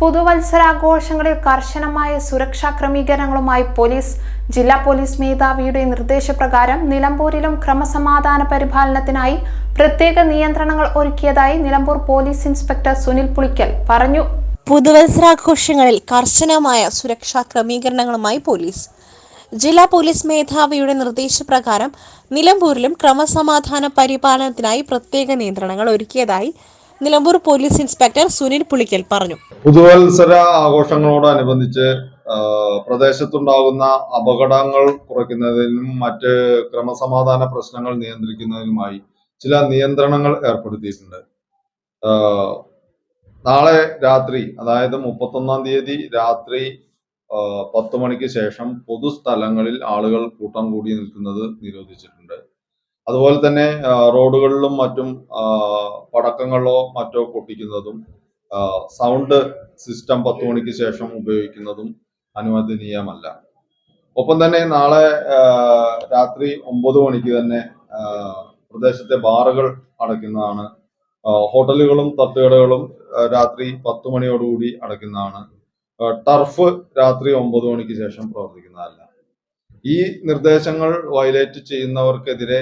പുതുവത്സരാഘോഷങ്ങളിൽ കർശനമായ സുരക്ഷാ ക്രമീകരണങ്ങളുമായി പോലീസ് ജില്ലാ പോലീസ് മേധാവിയുടെ നിർദ്ദേശപ്രകാരം നിലമ്പൂരിലും ക്രമസമാധാന പരിപാലനത്തിനായി പ്രത്യേക നിയന്ത്രണങ്ങൾ ഒരുക്കിയതായി നിലമ്പൂർ പോലീസ് ഇൻസ്പെക്ടർ സുനിൽ പുളിക്കൽ പറഞ്ഞു. പുതുവത്സരാഘോഷങ്ങളിൽ കർശനമായ സുരക്ഷാ ക്രമീകരണങ്ങളുമായി പോലീസ് ജില്ലാ പോലീസ് മേധാവിയുടെ നിർദ്ദേശപ്രകാരം നിലമ്പൂരിലും ക്രമസമാധാന പരിപാലനത്തിനായി പ്രത്യേക നിയന്ത്രണങ്ങൾ ഒരുക്കിയതായി നിലമ്പൂർ പോലീസ് ഇൻസ്പെക്ടർ സുനിൽ പുളിക്കൽ പറഞ്ഞു. പുതുവത്സര ആഘോഷങ്ങളോടനുബന്ധിച്ച് പ്രദേശത്തുണ്ടാകുന്ന അപകടങ്ങൾ കുറയ്ക്കുന്നതിനും മറ്റ് ക്രമസമാധാന പ്രശ്നങ്ങൾ നിയന്ത്രിക്കുന്നതിനുമായി ചില നിയന്ത്രണങ്ങൾ ഏർപ്പെടുത്തിയിട്ടുണ്ട്. നാളെ രാത്രി അതായത് മുപ്പത്തൊന്നാം തീയതി രാത്രി പത്ത് മണിക്ക് ശേഷം പൊതുസ്ഥലങ്ങളിൽ ആളുകൾ കൂട്ടം കൂടി നിൽക്കുന്നത് നിരോധിച്ചിട്ടുണ്ട്. അതുപോലെ തന്നെ റോഡുകളിലും മറ്റും പടക്കങ്ങളോ മറ്റോ പൊട്ടിക്കുന്നതും സൗണ്ട് സിസ്റ്റം പത്ത് മണിക്ക് ശേഷം ഉപയോഗിക്കുന്നതും അനുവദനീയമല്ല. ഒപ്പം തന്നെ നാളെ രാത്രി ഒമ്പത് മണിക്ക് തന്നെ പ്രദേശത്തെ ബാറുകൾ അടയ്ക്കുന്നതാണ്. ഹോട്ടലുകളും തട്ടുകടകളും രാത്രി പത്ത് മണിയോടുകൂടി അടയ്ക്കുന്നതാണ്. ടർഫ് രാത്രി ഒമ്പത് മണിക്ക് ശേഷം പ്രവർത്തിക്കുന്നതല്ല. ഈ നിർദ്ദേശങ്ങൾ വയലേറ്റ് ചെയ്യുന്നവർക്കെതിരെ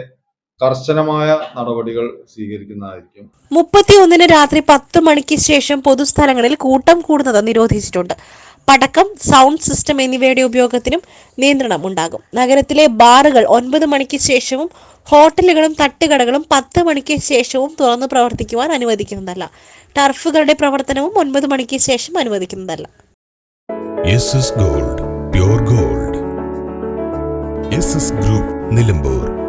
കർശനമായ നടപടികൾ സ്വീകരിക്കുന്നതായിരിക്കും. മുപ്പത്തിയൊന്നിന് രാത്രി പത്ത് മണിക്ക് ശേഷം പൊതുസ്ഥലങ്ങളിൽ കൂട്ടം കൂടുന്നത് നിരോധിച്ചിട്ടുണ്ട്. പടക്കം സൗണ്ട് സിസ്റ്റം എന്നിവയുടെ ഉപയോഗത്തിനും നിയന്ത്രണം ഉണ്ടാകും. നഗരത്തിലെ ബാറുകൾ ഒൻപത് മണിക്ക് ശേഷവും ഹോട്ടലുകളും തട്ടുകടകളും പത്ത് മണിക്ക് ശേഷവും തുറന്നു പ്രവർത്തിക്കുവാൻ അനുവദിക്കുന്നതല്ല. ടർഫുകളുടെ പ്രവർത്തനവും ഒൻപത് മണിക്ക് ശേഷം അനുവദിക്കുന്നതല്ല. Gold gold. ഗ്രൂപ്പ് നിലമ്പൂർ.